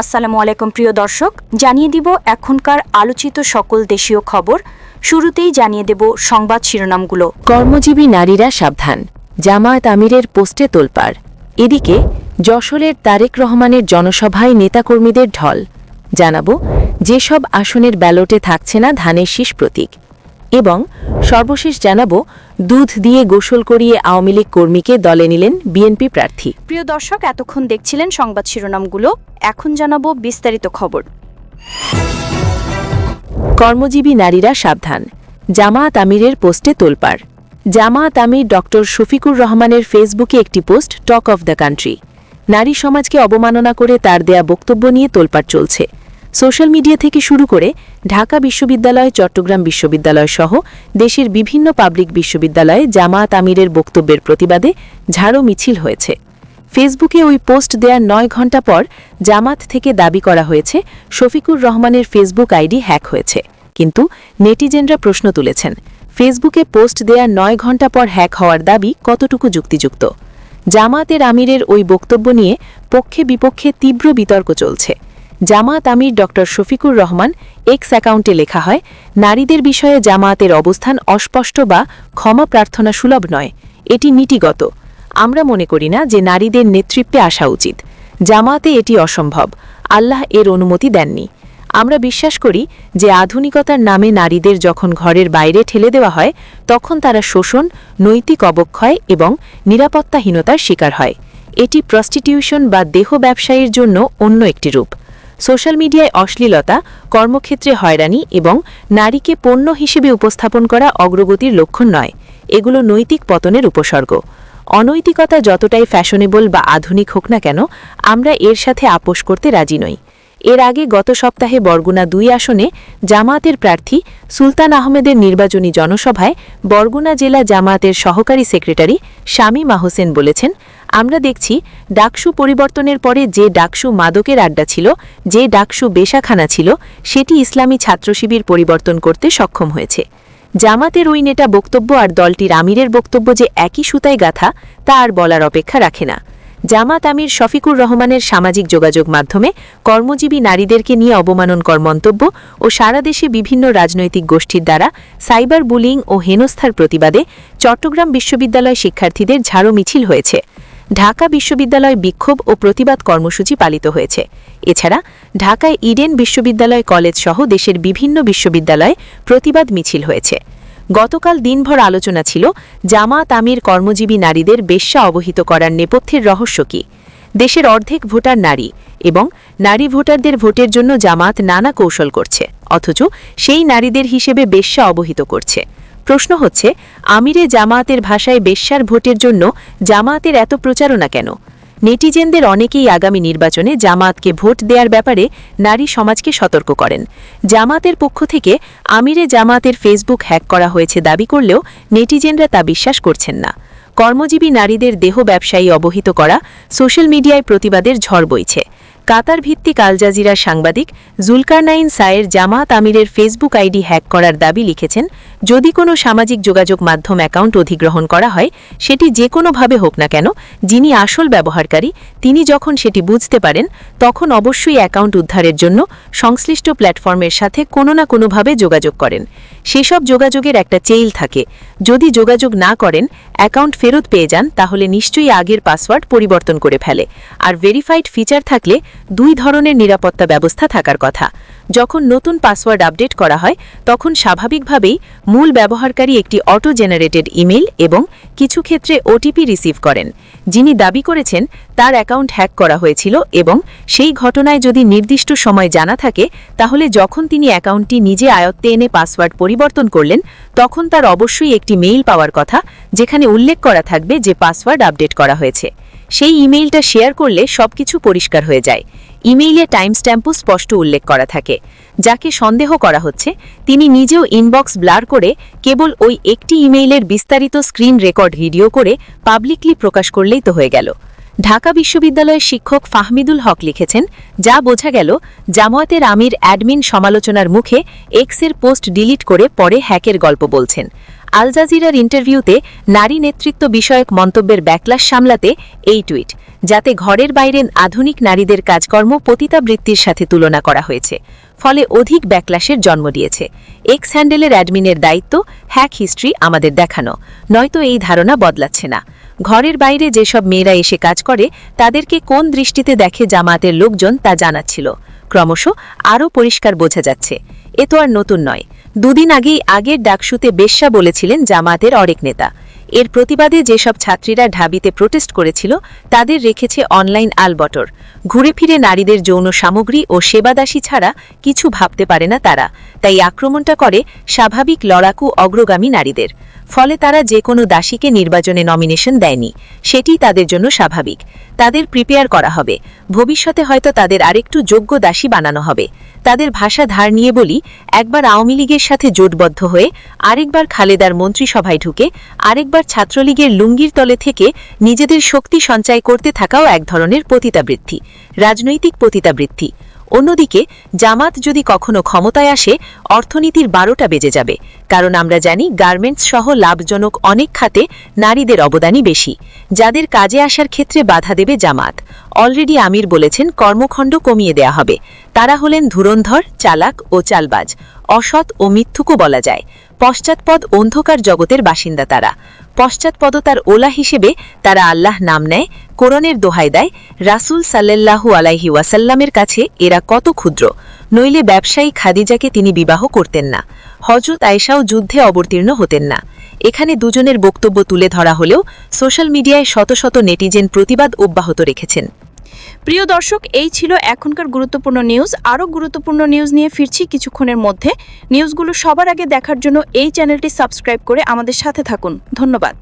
আসসালামু আলাইকুম, প্রিয় দর্শক। জানিয়ে দিব এখনকার আলোচিত সকল দেশীয় খবর। শুরুতেই জানিয়ে দেব সংবাদ শিরোনামগুলো। কর্মজীবী নারীরা সাবধান। জামায়াত আমিরের পোস্টে তোলপাড়। এদিকে, যশোরের তারেক রহমানের জনসভায় নেতাকর্মীদের ঢল। জানাব, যেসব আসনের ব্যালটে থাকছে না ধানের শীষ প্রতীক। এবং সর্বশেষ জানাব দুধ দিয়ে গোসল করিয়ে আওয়ামী লীগ কর্মীকে দলে নিলেন বিএনপি প্রার্থী। প্রিয় দর্শক এতক্ষণ দেখছিলেন সংবাদ শিরোনামগুলো। এখন জানাব বিস্তারিত খবর। কর্মজীবী নারীরা সাবধান। জামায়াত আমিরের পোস্টে তোলপাড়। জামায়াত আমির ড শফিকুর রহমানের ফেসবুকে একটি post talk of the country নারী সমাজকে অবমাননা করে তার দেয়া বক্তব্য নিয়ে তোলপাড় চলছে। সোশ্যাল মিডিয়া থেকে শুরু করে ঢাকা বিশ্ববিদ্যালয়, চট্টগ্রাম বিশ্ববিদ্যালয় সহ দেশের বিভিন্ন পাবলিক বিশ্ববিদ্যালয়ে জামায়াত আমিরের বক্তব্যের প্রতিবাদে ঝাড়ো মিছিল হয়েছে। ফেসবুকে ওই পোস্ট দেওয়ার নয় ঘণ্টা পর জামাত থেকে দাবি করা হয়েছে, শফিকুর রহমানের ফেসবুক আইডি হ্যাক হয়েছে। কিন্তু নেটিজেনরা প্রশ্ন তুলেছেন, ফেসবুকে পোস্ট দেওয়ার নয় ঘণ্টা পর হ্যাক হওয়ার দাবি কতটুকু যুক্তিযুক্ত? জামাতের আমিরের ওই বক্তব্য নিয়ে পক্ষে বিপক্ষে তীব্র বিতর্ক চলছে। জামাত আমির ড শফিকুর রহমান এক্স অ্যাকাউন্টে লেখা হয়, নারীদের বিষয়ে জামায়াতের অবস্থান অস্পষ্ট বা ক্ষমা প্রার্থনা সুলভ নয়। এটি নীতিগত। আমরা মনে করি না যে নারীদের নেতৃত্বে আসা উচিত। জামাতে এটি অসম্ভব। আল্লাহ এর অনুমতি দেননি। আমরা বিশ্বাস করি যে আধুনিকতার নামে নারীদের যখন ঘরের বাইরে ঠেলে দেওয়া হয়, তখন তারা শোষণ, নৈতিক অবক্ষয় এবং নিরাপত্তাহীনতার শিকার হয়। এটি প্রস্টিটিউশন বা দেহ ব্যবসায়ীর জন্য অন্য একটি রূপ। সোশ্যাল মিডিয়ায় অশ্লীলতা, কর্মক্ষেত্রে হয়রানি এবং নারীকে পণ্য হিসেবে উপস্থাপন করা অগ্রগতির লক্ষণ নয়। এগুলো নৈতিক পতনের উপসর্গ। অনৈতিকতা যতটাই ফ্যাশনেবল বা আধুনিক হোক না কেন, আমরা এর সাথে আপোষ করতে রাজি নই। এর আগে গত সপ্তাহে বরগুনা দুই আসনে জামায়াতের প্রার্থী সুলতান আহমেদের নির্বাচনী জনসভায় বরগুনা জেলা জামায়াতের সহকারী সেক্রেটারি শামীম হোসেন বলেছেন, আমরা দেখছি ডাকসু পরিবর্তনের পরে যে ডাকসু মাদকের আড্ডা ছিল, যে ডাকসু বেশাখানা ছিল, সেটি ইসলামী ছাত্রশিবির পরিবর্তন করতে সক্ষম হয়েছে। জামাতের ওই নেতা বক্তব্য আর দলটির আমিরের বক্তব্য যে একই সুতায় গাথা, তা আর বলার অপেক্ষা রাখে না। জামাত আমির শফিকুর রহমানের সামাজিক যোগাযোগ মাধ্যমে কর্মজীবী নারীদেরকে নিয়ে অবমাননকর মন্তব্য ও সারা দেশে বিভিন্ন রাজনৈতিক গোষ্ঠীর দ্বারা সাইবার বুলিং ও হেনস্থার প্রতিবাদে চট্টগ্রাম বিশ্ববিদ্যালয় শিক্ষার্থীদের ঝাড়ো মিছিল হয়েছে। ঢাকা বিশ্ববিদ্যালয় বিক্ষোভ ও প্রতিবাদ কর্মসূচি পালিত হয়েছে। এছাড়া ঢাকায় ইডেন বিশ্ববিদ্যালয় কলেজ সহ দেশের বিভিন্ন বিশ্ববিদ্যালয়ে প্রতিবাদ মিছিল হয়েছে। গতকাল দিনভর আলোচনা ছিল, জামাত আমির কর্মজীবী নারীদের বেশ্যা অবহিত করার নেপথ্যের রহস্য কি? দেশের অর্ধেক ভোটার নারী এবং নারী ভোটারদের ভোটের জন্য জামাত নানা কৌশল করছে, অথচ সেই নারীদের হিসেবে বেশ্যা অবহিত করছে। প্রশ্ন হচ্ছে, আমিরে জামায়াতের ভাষায় বেশ্যার ভোটের জন্য জামাতের এত প্রচারণা কেন? নেটিজেনদের অনেকেই আগামী নির্বাচনে জামাতকে ভোট দেওয়ার ব্যাপারে নারী সমাজকে সতর্ক করেন। জামাতের পক্ষ থেকে আমিরে জামাতের ফেসবুক হ্যাক করা হয়েছে দাবি করলেও নেটিজেনরা তা বিশ্বাস করছেন না। কর্মজীবী নারীদের দেহ ব্যবসায়ী অবহিত করা, সোশ্যাল মিডিয়ায় প্রতিবাদের ঝড় বইছে। কাতার ভিত্তিক আল জাজিরার সাংবাদিক জুলকারনাইন সায়ের জামাত আমিরের ফেসবুক আইডি হ্যাক করার দাবি লিখেছেন, যদি কোনো সামাজিক যোগাযোগ মাধ্যম অ্যাকাউন্ট অধিগ্রহণ করা হয়, সেটি যে কোনোভাবে হোক না কেন, যিনি আসল ব্যবহারকারী, তিনি যখন সেটি বুঝতে পারেন, তখন অবশ্যই অ্যাকাউন্ট উদ্ধারের জন্য সংশ্লিষ্ট প্ল্যাটফর্মের সাথে কোনো না কোনোভাবে যোগাযোগ করেন। সেসব যোগাযোগের একটা চেইল থাকে। যদি যোগাযোগ না করেন, অ্যাকাউন্ট ফেরত পেয়ে যান, তাহলে নিশ্চয়ই আগের পাসওয়ার্ড পরিবর্তন করে ফেলে। আর ভেরিফাইড ফিচার থাকলে দুই ধরনের নিরাপত্তা ব্যবস্থা থাকার কথা। যখন নতুন পাসওয়ার্ড আপডেট করা হয়, তখন স্বাভাবিকভাবেই মূল ব্যবহারকারী একটি অটো জেনারেটেড ইমেল এবং কিছু ক্ষেত্রে ওটিপি রিসিভ করেন। যিনি দাবি করেছেন, তার অ্যাকাউন্ট হ্যাক করা হয়েছিল এবং সেই ঘটনায় যদি নির্দিষ্ট সময় জানা থাকে, তাহলে যখন তিনি অ্যাকাউন্টটি নিজে আয়ত্তে এনে পাসওয়ার্ড পরিবর্তন করলেন, তখন তার অবশ্যই একটি মেইল পাওয়ার কথা, যেখানে উল্লেখ করা থাকবে যে পাসওয়ার্ড আপডেট করা হয়েছে। সেই ইমেইলটা শেয়ার করলে সবকিছু পরিষ্কার হয়ে যায়। ইমেইলে টাইম স্ট্যাম্পও স্পষ্ট উল্লেখ করা থাকে। যাকে সন্দেহ করা হচ্ছে, তিনি নিজেও ইনবক্স ব্লার করে কেবল ওই একটি ইমেইলের বিস্তারিত স্ক্রিন রেকর্ড ভিডিও করে পাবলিকলি প্রকাশ করলেই তো হয়ে গেল। ঢাকা বিশ্ববিদ্যালয়ের শিক্ষক ফাহমিদুল হক লিখেছেন, যা বোঝা গেল, জামায়াতের আমির অ্যাডমিন সমালোচনার মুখে এক্সের পোস্ট ডিলিট করে পরে হ্যাকের গল্প বলছেন। আল জাজিরার ইন্টারভিউতে নারী নেতৃত্ব বিষয়ক মন্তব্যের ব্যাকলাশ সামলাতে এই টুইট, যাতে ঘরের বাইরে আধুনিক নারীদের কাজকর্ম পতিতাবৃত্তির সাথে তুলনা করা হয়েছে। ফলে অধিক ব্যাকলাশের জন্ম দিয়েছে। এক্স হ্যান্ডেলের অ্যাডমিনের দায়িত্ব হ্যাক হিস্ট্রি আমাদের দেখানো। নয়তো এই ধারণা বদলাচ্ছে না। ঘরের বাইরে যেসব মেয়েরা এসে কাজ করে, তাদেরকে কোন দৃষ্টিতে দেখে জামাতের লোকজন তা জানাচ্ছিল। ক্রমশ আরও পরিষ্কার বোঝা যাচ্ছে। এ তো আর নতুন নয়। দুদিন আগেই আগের ডাকসুতে বেশ্যা বলেছিলেন জামাতের অনেক নেতা। এর প্রতিবাদে যেসব ছাত্রীরা ঢাবিতে প্রোটেস্ট করেছিল, তাদের রেখেছে অনলাইন আলবটর। ঘুরে ফিরে নারীদের যৌন সামগ্রী ও সেবাদাসী ছাড়া কিছু ভাবতে পারে না তারা। তাই আক্রমণটা করে স্বাভাবিক লড়াকু অগ্রগামী নারীদের। ফলে তারা যে কোনো দাসীকে নির্বাচনে নমিনেশন দেয়নি। সেটি তাদের জন্য স্বাভাবিক। তাদের প্রিপেয়ার করা হবে। ভবিষ্যতে হয়তো তাদের আরেকটু যোগ্য দাসী বানানো হবে। তাদের ভাষা ধার নিয়ে বলি, একবার আওয়ামী লীগের সাথে জোটবদ্ধ হয়ে আরেকবার খালেদার মন্ত্রিসভায় ঢুকে, আরেকবার ছাত্রলীগের লুঙ্গির তলে থেকে নিজেদের শক্তি সঞ্চয় করতে থাকাও এক ধরনের পতিতাবৃত্তি, রাজনৈতিক পতিতাবৃত্তি। অন্যদিকে, জামাত যদি কখনো ক্ষমতায় আসে, অর্থনীতির বারোটা বেজে যাবে। কারণ আমরা জানি গার্মেন্টস সহ লাভজনক অনেক খাতে নারীদের অবদানই বেশি, যাদের কাজে আসার ক্ষেত্রে বাধা দেবে জামাত। অলরেডি আমির বলেছেন কর্মখণ্ড কমিয়ে দেয়া হবে। তারা হলেন ধুরন্ধর, চালাক ও চালবাজ, অসৎ ও মিথ্যুকও বলা যায়। পশ্চাৎপদ অন্ধকার জগতের বাসিন্দা তারা। পশ্চাৎপদতার ওলা হিসেবে তারা আল্লাহ নাম নেয়, কোরআনের দোহাই দেয়। রাসুল সাল্লাল্লাহু আলাইহি ওয়াসাল্লামের কাছে এরা কত ক্ষুদ্র। নইলে ব্যবসায়ী খাদিজাকে তিনি বিবাহ করতেন না। হজরত আয়েশাও যুদ্ধে অবতীর্ণ হতেন না। এখানে দুজনের বক্তব্য তুলে ধরা হলেও সোশ্যাল মিডিয়ায় শত শত নেটিজেন প্রতিবাদ অব্যাহত রেখেছেন। প্রিয় দর্শক, এই ছিল এখনকার গুরুত্বপূর্ণ নিউজ। আরও গুরুত্বপূর্ণ নিউজ নিয়ে ফিরছি কিছুক্ষণের মধ্যে। নিউজগুলো সবার আগে দেখার জন্য এই চ্যানেলটি সাবস্ক্রাইব করে আমাদের সাথে থাকুন। ধন্যবাদ।